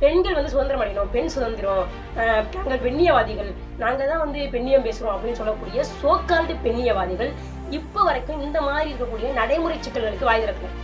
பெண்கள் வந்து சுதந்திரம் அடையணும் பெண் சுதந்திரம் அஹ், நாங்கள் பெண்ணியவாதிகள் நாங்கள் தான் வந்து பெண்ணியம் பேசுகிறோம் அப்படின்னு சொல்லக்கூடிய சோக்கால்டு பெண்ணியவாதிகள் இப்போ வரைக்கும் இந்த மாதிரி இருக்கக்கூடிய நடைமுறை சிக்கல்களுக்கு வாய் திறக்கணும்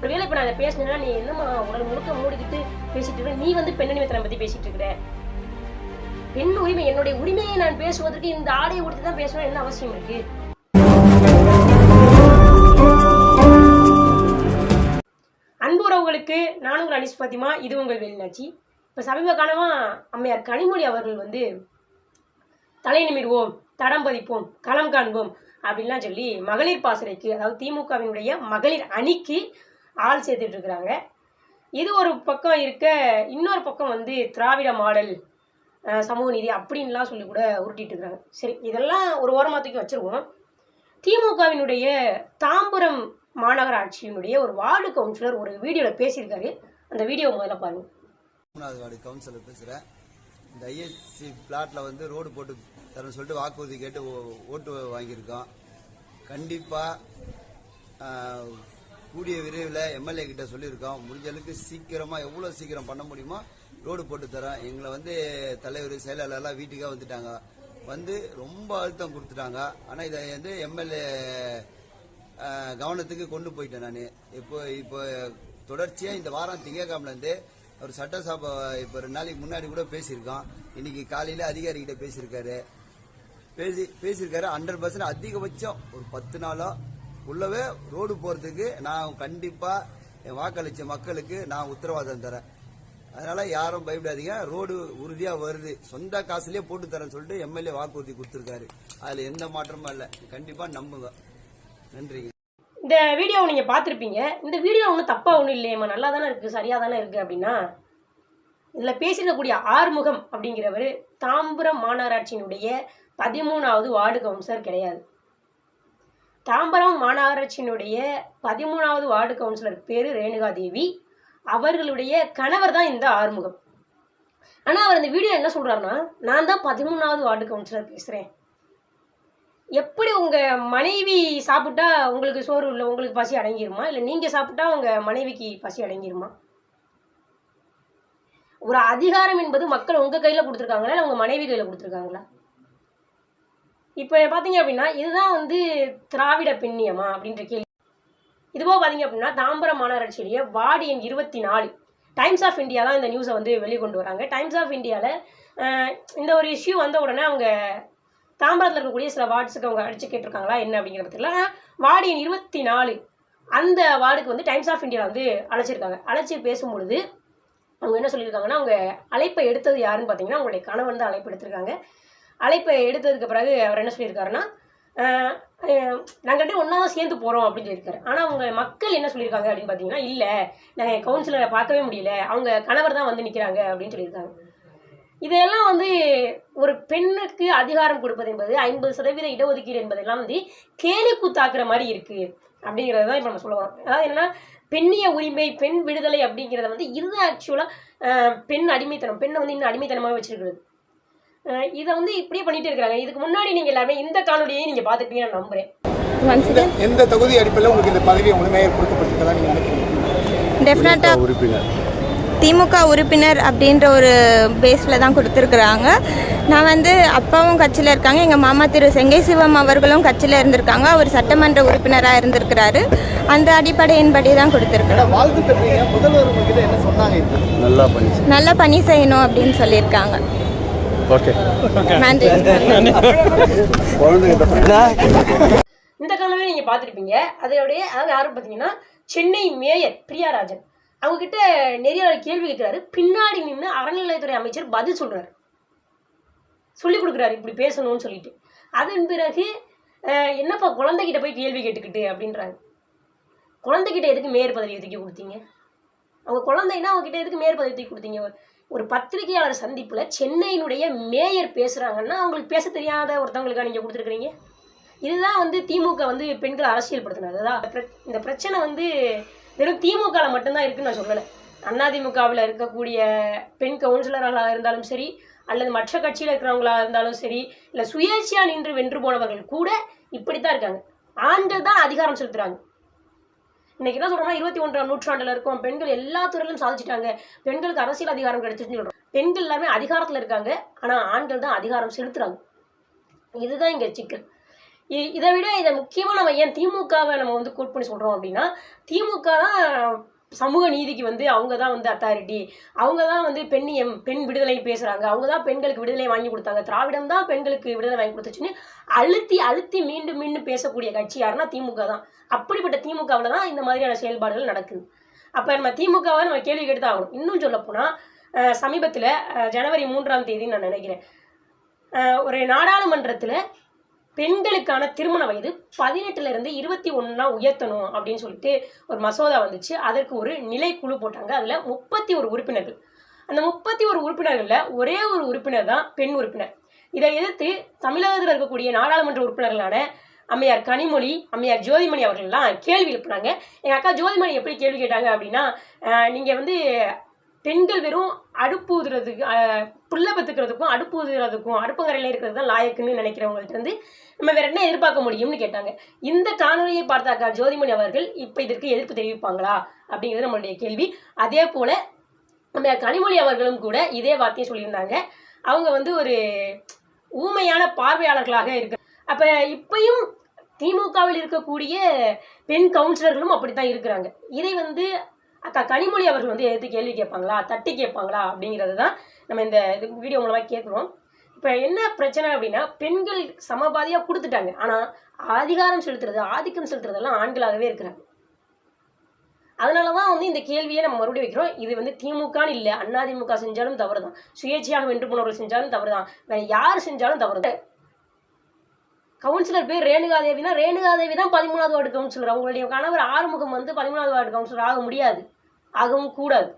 ஒருவேளை இப்போ நான் அதை பேசினேன்னா நீ என்னம்மா உடல் முழுக்க மூடிக்கிட்டு பேசிட்டு இருக்க? நீ வந்து பெண்ணடிமைத்தனம் பற்றி பேசிட்டு இருக்கிற? பெண் உரிமை என்னுடைய உரிமையை நான் பேசுவதற்கு இந்த ஆடையை கொடுத்து தான் பேசணும் என்ன அவசியம் இருக்கு? உங்களுக்கு உறவுகளுக்கு நான் உங்கள் அனிஷ் பாத்திமா இது உங்கள் வெளிநாச்சி. இப்போ சமீப காலமாக அம்மையார் கனிமொழி அவர்கள் வந்து தலை நிமிர்வோம் தடம் பதிப்போம் களம் காண்போம் அப்படின்லாம் சொல்லி மகளிர் பாசறைக்கு அதாவது திமுகவினுடைய மகளிர் அணிக்கு ஆள் சேர்த்துட்டு இருக்கிறாங்க. இது ஒரு பக்கம் இருக்க இன்னொரு பக்கம் வந்து திராவிட மாடல் சமூக நீதி அப்படின்லாம் சொல்லி கூட உருட்டிட்டு இருக்காங்க சரி இதெல்லாம் ஒரு ஓரமாக தூக்கி வச்சிருவோம். திமுகவினுடைய தாம்பரம் மாநகராட்சியினுடைய ஒரு வார்டு கவுன்சிலர் ஒரு வீடியோவில் பேசியிருக்காரு. அந்த வீடியோ முதல்ல பாருங்க. மூணாவது வார்டு கவுன்சிலர் பேசுகிறேன் இந்த ஐஎஸ்சி பிளாட்ல வந்து ரோடு போட்டு தரேன்னு சொல்லிட்டு வாக்குறுதி கேட்டு ஓ- ஓட்டு வாங்கியிருக்கோம். கண்டிப்பாக கூடிய விரைவில் எம்எல்ஏ கிட்ட சொல்லியிருக்கோம். முடிஞ்ச அளவுக்கு சீக்கிரமாக எவ்வளோ சீக்கிரம் பண்ண முடியுமோ ரோடு போட்டு தரோம். எங்களை வந்து தலைவர் செயலாளர்லாம் வீட்டுக்கே வந்துட்டாங்க. வந்து ரொம்ப அழுத்தம் கொடுத்துட்டாங்க. ஆனால் இதை வந்து எம்எல்ஏ கவனத்துக்கு கொண்டு போயிட்டேன் நான். இப்போ இப்போ தொடர்ச்சியாக இந்த வாரம் திங்கக்கிழமைலேருந்து ஒரு சட்டசபை இப்போ ரெண்டு நாளைக்கு முன்னாடி கூட பேசியிருக்கோம். இன்னைக்கு காலையில் அதிகாரிகிட்ட பேசியிருக்காரு. பேசி பேசியிருக்காரு. ஹண்ட்ரட் பர்சன்ட் அதிகபட்சம் ஒரு பத்து நாளோ உள்ளவே ரோடு போகிறதுக்கு நான் கண்டிப்பாக என் வாக்களிச்ச மக்களுக்கு நான் உத்தரவாதம் தரேன். அதனால யாரும் பயப்படாதீங்க. ரோடு உறுதியா வருது. சொந்த காசுலயே போட்டு தரேன்னு சொல்லிட்டு எம்எல்ஏ வாக்குறுதி கொடுத்துருக்காரு. அதுல எந்த மாற்றமும் இல்லை. கண்டிப்பா நம்புங்க. நன்றிங்க இந்த வீடியோவை நீங்கள் பார்த்துருப்பீங்க. இந்த வீடியோ ஒன்றும் தப்பாக ஒன்றும் இல்லையம்மா. நல்லா தானே இருக்குது சரியாக தானே இருக்குது அப்படின்னா இதில் பேசியிருக்கக்கூடிய ஆறுமுகம் அப்படிங்கிறவர் தாம்பரம் மாநகராட்சியினுடைய பதிமூணாவது வார்டு கவுன்சிலர் கிடையாது. தாம்பரம் மாநகராட்சியினுடைய பதிமூணாவது வார்டு கவுன்சிலர் பேர் ரேணுகா தேவி அவர்களுடைய கணவர் தான் இந்த ஆறுமுகம். ஆனால் அவர் இந்த வீடியோ என்ன சொல்கிறாருன்னா நான் தான் பதிமூணாவது வார்டு கவுன்சிலர் பேசுகிறேன் எப்படி உங்கள் மனைவி சாப்பிட்டா உங்களுக்கு சோறு இல்லை உங்களுக்கு பசி அடங்கிருமா? இல்லை நீங்கள் சாப்பிட்டா உங்கள் மனைவிக்கு பசி அடங்கிருமா? ஒரு அதிகாரம் என்பது மக்கள் உங்கள் கையில் கொடுத்துருக்காங்களா இல்லை உங்கள் மனைவி கையில் கொடுத்துருக்காங்களா? இப்போ பார்த்தீங்க அப்படின்னா இதுதான் வந்து திராவிட பெண்ணியமா அப்படின்ற கேள்வி. இதுபோக பார்த்தீங்க அப்படின்னா தாம்பரம் மாநகராட்சியிலேயே வார்டு எண் இருபத்தி நாலு டைம்ஸ் ஆஃப் இந்தியா தான் இந்த நியூஸை வந்து வெளிக்கொண்டு வராங்க. டைம்ஸ் ஆஃப் இந்தியாவில் இந்த ஒரு இஷ்யூ வந்த உடனே அவங்க தாம்பரத்தில் இருக்கக்கூடிய சில வார்ட்ஸுக்கு அவங்க அடிச்சு கேட்டிருக்காங்களா என்ன அப்படிங்கிற பற்றில வார்டு எண் இருபத்தி நாலு அந்த வார்டுக்கு வந்து டைம்ஸ் ஆஃப் இந்தியாவில் வந்து அழைச்சிருக்காங்க. அழைச்சி பேசும்பொழுது அவங்க என்ன சொல்லியிருக்காங்கன்னா அவங்க அழைப்பை எடுத்தது யாருன்னு பார்த்தீங்கன்னா அவங்களுடைய கணவன் தான் அழைப்பு எடுத்திருக்காங்க. அழைப்பை எடுத்ததுக்கு பிறகு அவர் என்ன சொல்லியிருக்காருன்னா நாங்கள் ஆஹ் ரெண்டு ஒன்றா தான் சேர்ந்து போகிறோம் அப்படின்னு சொல்லியிருக்காரு. ஆனால் அவங்க மக்கள் என்ன சொல்லியிருக்காங்க அப்படின்னு பார்த்தீங்கன்னா இல்லை நாங்கள் கவுன்சிலரை பார்க்கவே முடியல. அவங்க கணவர் தான் வந்து நிற்கிறாங்க அப்படின்னு சொல்லியிருக்காங்க. இதெல்லாம் வந்து ஒரு பெண்ணுக்கு அதிகாரம் கொடுப்பது என்பது ஐம்பது சதவீத இடஒதுக்கீடு என்பதெல்லாம் வந்து கேலி கூத்தாக்குற மாதிரி இருக்கு அப்படிங்கிறது தான் இப்போ நம்ம சொல்ல வரோம். அதாவது என்னன்னா பெண்ணிய உரிமை பெண் விடுதலை அப்படிங்கிறத வந்து இதுதான் ஆக்சுவலாக பெண் அடிமைத்தனம் பெண்ணை வந்து இன்னும் அடிமைத்தனமாக வச்சிருக்கிறது. இதை வந்து இப்படியே பண்ணிட்டு இருக்கிறாங்க. இதுக்கு முன்னாடி நீங்கள் எல்லாருமே இந்த காணொலியை நீங்கள் பார்த்துருப்பீங்கன்னு நான் நம்புறேன். எந்த தொகுதி அடிப்படையில் உங்களுக்கு இந்த பதவி முழுமையாக கொடுக்கப்பட்டிருக்கதா நீங்கள் நினைக்கிறீங்க? டெஃபினட்டாக உறுப்பினர். திமுக உறுப்பினர் அப்படின்ற ஒரு பேஸில் தான் கொடுத்துருக்குறாங்க. நான் வந்து அப்பாவும் கட்சியில் இருக்காங்க. எங்கள் மாமா திரு செங்கை சிவம் அவர்களும் கட்சியில் இருந்திருக்காங்க. அவர் சட்டமன்ற உறுப்பினராக இருந்திருக்கிறாரு. அந்த அடிப்படையின்படி தான் கொடுத்துருக்குறோம். வாழ்த்து பெற்றீங்க. முதல்வர் உங்ககிட்ட என்ன சொன்னாங்க இப்போ? நல்லா பண்ணி நல்லா பணி செய்யணும் அப்படின்னு சொல்லியிருக்காங்க. இந்த காணொலியை நீங்கள் பார்த்துருப்பீங்க. அதோடைய அதாவது யாரும் பார்த்தீங்கன்னா சென்னை மேயர் பிரியாராஜன். அவங்க கிட்ட கேள்வி கேட்குறாரு. பின்னாடி நின்று அறநிலையத்துறை அமைச்சர் பதில் சொல்கிறார் சொல்லி கொடுக்குறாரு. இப்படி பேசணும்னு சொல்லிட்டு. அதன் பிறகு என்னப்பா குழந்தைகிட்ட போய் கேள்வி கேட்டுக்கிட்டு அப்படின்றாங்க குழந்தைகிட்ட எதுக்கு மேயர் பதவி ஒதுக்கி கொடுத்தீங்க? அவங்க குழந்தைன்னா அவங்ககிட்ட எதுக்கு மேயர் பதவி ஒதுக்கி கொடுத்தீங்க? ஒரு பத்திரிகையாளர் சந்திப்பில் சென்னையினுடைய மேயர் பேசுகிறாங்கன்னா அவங்களுக்கு பேச தெரியாத ஒருத்தவங்களுக்காக நீங்கள் கொடுத்துருக்குறீங்க? இதுதான் வந்து திமுக வந்து பெண்களை அரசியல்படுத்தினது. அதான் பிர- இந்த பிரச்சனை வந்து வெறும் திமுகவில் மட்டும்தான் இருக்குன்னு நான் சொல்லலை. அதிமுகவில் இருக்கக்கூடிய பெண் கவுன்சிலர்களாக இருந்தாலும் சரி அல்லது மற்ற கட்சியில் இருக்கிறவங்களாக இருந்தாலும் சரி இல்லை சுயேட்சையாக நின்று வென்று போனவர்கள் கூட இப்படித்தான் இருக்காங்க. ஆண்கள் தான் அதிகாரம் செலுத்துறாங்க. இன்னைக்கு என்ன சொல்றோம்னா இருபத்தி ஒன்றாம் நூற்றாண்டுல இருக்கும் பெண்கள் எல்லா துறையிலும் சாதிச்சிட்டாங்க. பெண்களுக்கு அரசியல் அதிகாரம் கிடைச்சிருச்சுன்னு சொல்றோம். பெண்கள் எல்லாமே அதிகாரத்துல இருக்காங்க. ஆனா ஆண்கள் தான் அதிகாரம் செலுத்துறாங்க. இதுதான் இங்க சிக்கல். இதை விட இதை முக்கியமாக நம்ம ஏன் திமுகவை நம்ம வந்து கோட் பண்ணி சொல்கிறோம் அப்படின்னா திமுக தான் சமூக நீதிக்கு வந்து அவங்க தான் வந்து அத்தாரிட்டி அவங்க தான் வந்து பெண் எம் பெண் விடுதலை பேசுகிறாங்க அவங்க தான் பெண்களுக்கு விடுதலை வாங்கி கொடுத்தாங்க. திராவிடம் தான் பெண்களுக்கு விடுதலை வாங்கி கொடுத்துச்சுன்னு அழுத்தி அழுத்தி மீண்டும் மீண்டும் பேசக்கூடிய கட்சி யாருன்னா திமுக தான். அப்படிப்பட்ட திமுகவில் தான் இந்த மாதிரியான செயல்பாடுகள் நடக்குது. அப்போ நம்ம திமுகவை நம்ம கேள்வி கேட்டு தான் ஆகணும் இன்னும் சொல்லப்போனால் சமீபத்தில் ஜனவரி மூன்றாம் தேதின்னு நான் நினைக்கிறேன். ஒரு நாடாளுமன்றத்தில் பெண்களுக்கான திருமண வயது பதினெட்டுல இருந்து இருபத்தி ஒன்றா உயர்த்தணும் அப்படின்னு சொல்லிட்டு ஒரு மசோதா வந்துச்சு. அதற்கு ஒரு நிலைக்குழு போட்டாங்க. அதில் முப்பத்தி ஒரு உறுப்பினர்கள். அந்த முப்பத்தி ஒரு உறுப்பினர்களில் ஒரே ஒரு உறுப்பினர் தான் பெண் உறுப்பினர். இதை எதிர்த்து தமிழகத்தில் இருக்கக்கூடிய நாடாளுமன்ற உறுப்பினர்களான அம்மையார் கனிமொழி அம்மையார் ஜோதிமணி அவர்கள்லாம் கேள்வி எழுப்புனாங்க. எங்கள் அக்கா ஜோதிமணி எப்படி கேள்வி கேட்டாங்க அப்படின்னா நீங்கள் வந்து பெண்கள் வெறும் அடுப்பு ஊதுறதுக்கு புல்லை புள்ள பத்துக்கிறதுக்கும் அடுப்பு ஊதுறதுக்கும் அடுப்பங்கரையில் இருக்கிறது தான் லாயக்குன்னு நினைக்கிறவங்கள்ட்ட இருந்து நம்ம வேற என்ன எதிர்பார்க்க முடியும்னு கேட்டாங்க. இந்த காணொலியை பார்த்தாக்கா ஜோதிமணி அவர்கள் இப்போ இதற்கு எதிர்ப்பு தெரிவிப்பாங்களா? அப்படிங்கிறது நம்மளுடைய கேள்வி. அதே போல நம்ம கனிமொழி அவர்களும் கூட இதே வார்த்தையை சொல்லியிருந்தாங்க. அவங்க வந்து ஒரு ஊமையான பார்வையாளர்களாக இருக்கு அப்ப இப்பயும் திமுகவில் இருக்கக்கூடிய பெண் கவுன்சிலர்களும் அப்படித்தான் இருக்கிறாங்க. இதை வந்து அக்கா கனிமொழி அவர்கள் வந்து எதிர்த்து கேள்வி கேட்பாங்களா? தட்டி கேட்பாங்களா? அப்படிங்கிறது தான் நம்ம இந்த இது வீடியோ மூலமாக கேட்குறோம். இப்போ என்ன பிரச்சனை அப்படின்னா பெண்கள் சமபாதியாக கொடுத்துட்டாங்க. ஆனால் அதிகாரம் செலுத்துறது ஆதிக்கம் செலுத்துறதெல்லாம் ஆண்களாகவே இருக்கிறாங்க. அதனால தான் வந்து இந்த கேள்வியை நம்ம மறுபடியும் வைக்கிறோம். இது வந்து திமுகன்னு இல்லை அதிமுக செஞ்சாலும் தவறு தான் சுயேட்சையாக வென்று போனவர்கள் செஞ்சாலும் தவறு தான் வேறு யார் செஞ்சாலும் தவறு தான் கவுன்சிலர் பேர் ரேணுகா தேவினா ரேணுகா தேவி தான் பதிமூணாவது வார்டு கவுன்சிலர் அவங்களுடைய கணவர் ஆறுமுகம் வந்து பதிமூணாவது வார்டு கவுன்சிலர் ஆக முடியாது. ஆகவும் கூடாது.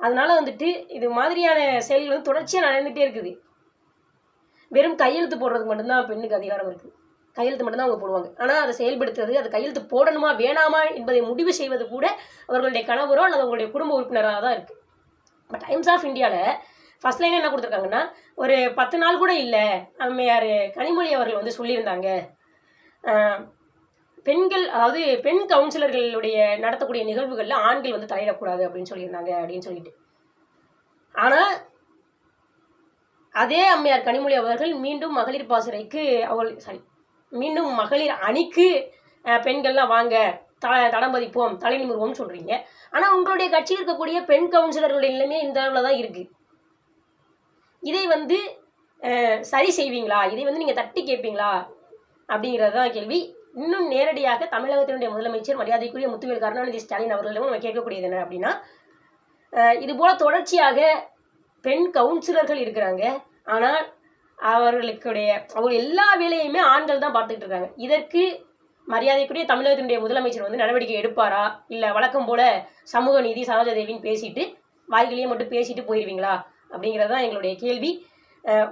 அதனால வந்துட்டு இது மாதிரியான செயல்கள் வந்து தொடர்ச்சியாக நடந்துகிட்டே இருக்குது. வெறும் கையெழுத்து போடுறதுக்கு மட்டும்தான் பெண்ணுக்கு அதிகாரம் இருக்குது கையெழுத்து மட்டும்தான் அவங்க போடுவாங்க. ஆனால் அதை செயல்படுத்துறது அது கையெழுத்து போடணுமா வேணாமா என்பதை முடிவு செய்வது கூட அவர்களுடைய கணவரோ அல்லது அவங்களுடைய குடும்ப உறுப்பினராக தான் இருக்குது பட் டைம்ஸ் ஆஃப் இந்தியாவில் ஃபர்ஸ்ட் லைன் என்ன கொடுத்துருக்காங்கன்னா ஒரு பத்து நாள் கூட இல்லை அம்மையார் கனிமொழி அவர்கள் வந்து சொல்லியிருந்தாங்க. பெண்கள் அதாவது பெண் கவுன்சிலர்களுடைய நடத்தக்கூடிய நிகழ்வுகளில் ஆண்கள் வந்து தலையிடக்கூடாது அப்படின்னு சொல்லியிருந்தாங்க அப்படின்னு சொல்லிட்டு. ஆனால் அதே அம்மையார் கனிமொழி அவர்கள் மீண்டும் மகளிர் பாசறைக்கு அவள் சாரி மீண்டும் மகளிர் அணிக்கு பெண்கள்லாம் வாங்க த தடம் பதிப்போம் தலை நிமிர்வோம்னு சொல்கிறீங்க ஆனால் உங்களுடைய கட்சியில் இருக்கக்கூடிய பெண் கவுன்சிலர்களுடைய நிலைமையே இந்த அளவில் தான் இருக்குது இதை வந்து சரி செய்வீங்களா? இதை வந்து நீங்கள் தட்டி கேட்பீங்களா? அப்படிங்கிறது தான் கேள்வி. இன்னும் நேரடியாக தமிழகத்தினுடைய முதலமைச்சர் மரியாதைக்குரிய முத்துவேல் கருணாநிதி ஸ்டாலின் அவர்களிடமும் நம்ம கேட்கக்கூடியது என்ன அப்படின்னா இதுபோல் தொடர்ச்சியாக பெண் கவுன்சிலர்கள் இருக்கிறாங்க. ஆனால் அவர்களுக்குடைய அவங்க எல்லா வேலையுமே ஆண்கள் தான் பார்த்துட்டு இருக்காங்க. இதற்கு மரியாதைக்குரிய தமிழகத்தினுடைய முதலமைச்சர் வந்து நடவடிக்கை எடுப்பாரா? இல்லை வழக்கம் போல சமூக நீதி சரோஜாதேவின்னு பேசிட்டு வாய்களையே மட்டும் பேசிட்டு போயிடுவீங்களா அப்படிங்கிறது தான் எங்களுடைய கேள்வி.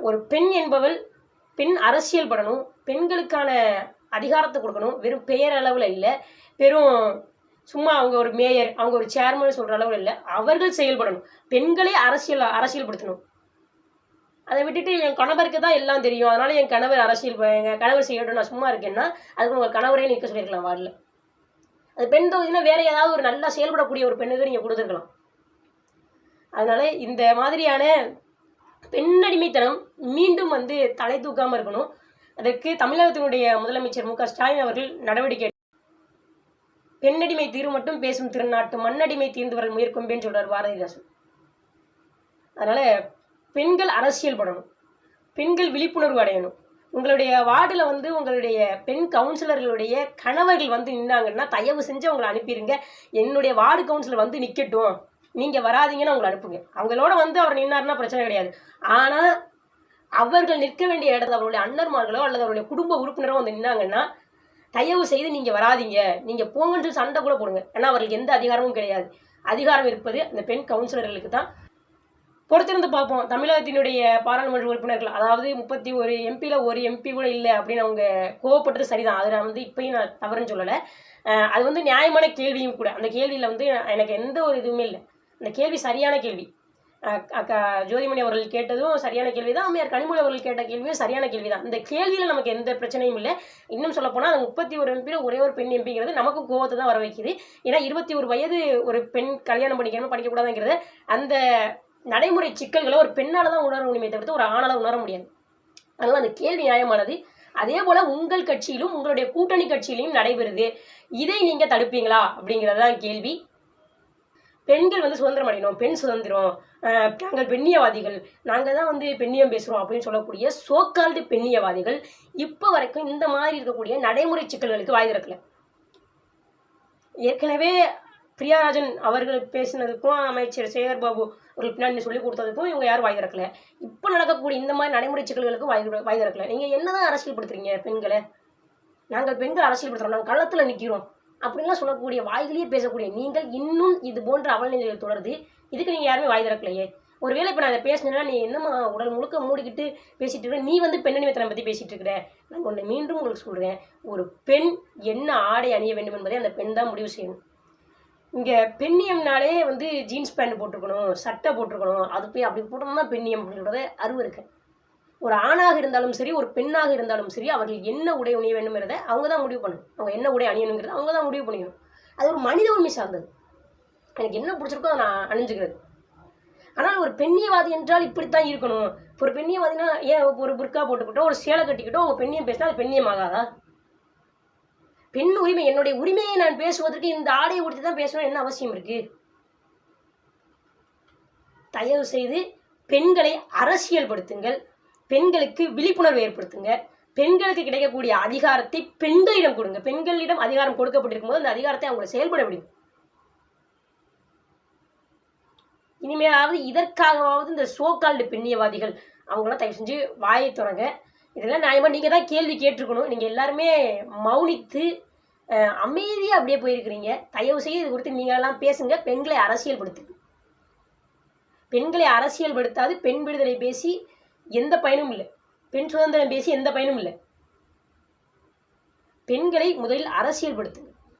ஒரு பெண் என்பவள் பெண் அரசியல் படணும் பெண்களுக்கான அதிகாரத்தை கொடுக்கணும் வெறும் பெயர் அளவில் இல்லை வெறும் சும்மா அவங்க ஒரு மேயர் அவங்க ஒரு சேர்மன் சொல்கிற அளவில் இல்லை அவர்கள் செயல்படணும் பெண்களே அரசியல் அரசியல்படுத்தணும். அதை விட்டுட்டு என் கணவருக்கு தான் எல்லாம் தெரியும். அதனால என் கணவர் அரசியல் ப- எங்க கணவர் செய்யட்டும் நான் சும்மா இருக்கேன்னா அதுக்கு உங்கள் கணவரே நிற்க சொல்லியிருக்கலாம் வார்டில். அது பெண் தொகுதினா வேற ஏதாவது ஒரு நல்லா செயல்படக்கூடிய ஒரு பெண்ணுக்கு நீங்கள் கொடுத்துருக்கலாம். அதனால் இந்த மாதிரியான பெண்ணடிமைத்தனம் மீண்டும் வந்து தலை தூக்காமல் இருக்கணும். அதற்கு தமிழகத்தினுடைய முதலமைச்சர் மு க ஸ்டாலின் அவர்கள் நடவடிக்கை பெண்ணடிமை தீர்வு மட்டும் பேசும் திருநாட்டு மண்ணடிமை தீர்ந்து வர முயற்கொம்பேன்னு சொல்கிறார் பாரதிதாசன். அதனால் பெண்கள் அரசியல் படணும். பெண்கள் விழிப்புணர்வு அடையணும். உங்களுடைய வார்டில் வந்து உங்களுடைய பெண் கவுன்சிலர்களுடைய கணவர்கள் வந்து நின்னாங்கன்னா தயவு செஞ்சு அவங்களை அனுப்பிடுங்க என்னுடைய வார்டு கவுன்சிலர் வந்து நிற்கட்டும் நீங்கள் வராதீங்கன்னு அவங்களை அனுப்புங்க. அவங்களோட வந்து அவர் நின்னார்னா பிரச்சனை கிடையாது. ஆனால் அவர்கள் நிற்க வேண்டிய இடத்துல அவருடைய அண்ணர்மார்களோ அல்லது அவருடைய குடும்ப உறுப்பினரோ வந்து நின்னாங்கன்னா தயவு செய்து நீங்கள் வராதீங்க. நீங்கள் போங்கன்னு சண்டை கூட போடுங்க. ஏன்னா அவர்களுக்கு எந்த அதிகாரமும் கிடையாது. அதிகாரம் இருப்பது அந்த பெண் கவுன்சிலர்களுக்கு தான். பொறுத்திருந்து பார்ப்போம். தமிழகத்தினுடைய பாராளுமன்ற உறுப்பினர்கள் அதாவது முப்பத்தி ஒரு எம்பியில் ஒரு எம்பி கூட இல்லை அப்படின்னு அவங்க கோவப்பட்டது சரிதான். அதில் நான் வந்து இப்பயும் நான் தவறுன்னு சொல்லலை. அது வந்து நியாயமான கேள்வியும் கூட. அந்த கேள்வியில் வந்து எனக்கு எந்த ஒரு இதுவுமே இல்லை. அந்த கேள்வி சரியான கேள்வி. அக்கா ஜோதிமணி அவர்கள் கேட்டதும் சரியான கேள்வி தான் அம்மையார் கனிமொழி அவர்கள் கேட்ட கேள்வியும் சரியான கேள்வி தான் இந்த கேள்வியில் நமக்கு எந்த பிரச்சனையும் இல்லை. இன்னும் சொல்ல போனால் அந்த முப்பத்தி ஒரு எம்பியில் ஒரே ஒரு பெண் எம்பிங்கிறது நமக்கு கோவத்தை தான் வர வைக்குது ஏன்னா இருபத்தி ஒரு வயது ஒரு பெண் கல்யாணம் பண்ணிக்கணும் படிக்கக்கூடாதுங்கிறது அந்த நடைமுறை சிக்கல்களை ஒரு பெண்ணால் தான் உணர முடியுமே தவிர்த்து ஒரு ஆணால் உணர முடியாது. அதனால் அந்த கேள்வி நியாயமானது. அதே போல் உங்கள் கட்சியிலும் உங்களுடைய கூட்டணி கட்சியிலையும் நடைபெறுது. இதை நீங்கள் தடுப்பீங்களா? அப்படிங்கிறது தான் கேள்வி. பெண்கள் வந்து சுதந்திரம் அடையணும் பெண் சுதந்திரம் நாங்கள் பெண்ணியவாதிகள். நாங்கள் தான் வந்து பெண்ணியம் பேசுகிறோம் அப்படின்னு சொல்லக்கூடிய சோக்கால்டு பெண்ணியவாதிகள் இப்போ வரைக்கும் இந்த மாதிரி இருக்கக்கூடிய நடைமுறை சிக்கல்களுக்கு வாய் திறக்கல. ஏற்கனவே பிரியாராஜன் அவர்கள் பேசினதுக்கும் அமைச்சர் சேகர் பாபு அவர்கள் பின்னாடி சொல்லி கொடுத்ததுக்கும் இவங்க யாரும் வாய் திறக்கல. இப்போ நடக்கக்கூடிய இந்த மாதிரி நடைமுறை சிக்கல்களுக்கும் வாய் வாய் திறக்கல. நீங்கள் என்னதான் அரசியல்படுத்துறீங்க பெண்களை? நாங்கள் பெண்கள் அரசியல்படுத்துறோம். நாங்கள் களத்தில் நிற்கிறோம் அப்படின்லாம் சொல்லக்கூடிய வாய்களையே பேசக்கூடிய நீங்கள் இன்னும் இது போன்ற அவலநிலைகள் தொடருது. இதுக்கு நீங்கள் யாருமே வாய் திறக்கலையே. ஒருவேளை இப்போ நான் அதை பேசினேன்னா நீ என்னம்மா உடல் முழுக்க மூடிக்கிட்டு பேசிட்டு இருக்க? நீ வந்து பெண்ணடிமைத்தனம் பற்றி பேசிட்டு இருக்கிற. நான் ஒன்று மீண்டும் உங்களுக்கு சொல்கிறேன் ஒரு பெண் என்ன ஆடை அணிய வேண்டும் என்பதை அந்த பெண் தான் முடிவு செய்யணும். இங்கே பெண்ணியம்னாலே வந்து ஜீன்ஸ் பேண்ட் போட்டிருக்கணும் சட்டை போட்டிருக்கணும். அது போய் அப்படி போட்டோம்னா பெண்ணியம் அப்படின்றத அறிவு இருக்கு ஒரு ஆணாக இருந்தாலும் சரி ஒரு பெண்ணாக இருந்தாலும் சரி அவர்கள் என்ன உடை அணிய வேண்டும்ங்கிறத அவங்க தான் முடிவு பண்ணணும். அவங்க என்ன உடை அணியணுங்கிறத அவங்க தான் முடிவு பண்ணிக்கணும். அது ஒரு மனித உரிமை சார்ந்தது. எனக்கு என்ன பிடிச்சிருக்கோ அதை நான் அணிஞ்சுக்கிறது. ஆனால் ஒரு பெண்ணியவாதி என்றால் இப்படித்தான் இருக்கணும். ஒரு பெண்ணியவாதினா ஏன் ஒரு புர்கா போட்டுக்கிட்டோ ஒரு சேலை கட்டிக்கிட்டோ அவங்க பெண்ணியம் பேசினா அது பெண்ணியமாகாதா பெண் உரிமை என்னுடைய உரிமையை நான் பேசுவதற்கு இந்த ஆடையை உடுத்தி தான் பேசணும் என்ன அவசியம் இருக்கு? தயவு செய்து பெண்களை அரசியல்படுத்துங்கள். பெண்களுக்கு விழிப்புணர்வு ஏற்படுத்துங்க. பெண்களுக்கு கிடைக்கக்கூடிய அதிகாரத்தை பெண்களிடம் கொடுங்க. பெண்களிடம் அதிகாரம் கொடுக்கப்பட்டிருக்கும் போது அந்த அதிகாரத்தை அவங்களை செயல்பட முடியும் இனிமேலாவது இதற்காகவாவது இந்த சோகால்டு பெண்ணியவாதிகள் அவங்களாம் தயவு செஞ்சு வாயை தொடங்க இதெல்லாம் நியாயமாக நீங்கள் தான் கேள்வி கேட்டிருக்கணும். நீங்கள் எல்லாருமே மௌனித்து அமைதியாக அப்படியே போயிருக்கிறீங்க. தயவு செய்து இது குறித்து நீங்க எல்லாம் பேசுங்க. பெண்களை அரசியல்படுத்துங்க. பெண்களை அரசியல்படுத்தாது பெண் விடுதலை பேசி எந்த பயனும் இல்லை. பெண் சுதந்திரம் பேசி எந்த பயனும் இல்லை. பெண்களை முதலில் அரசியல்படுத்துங்க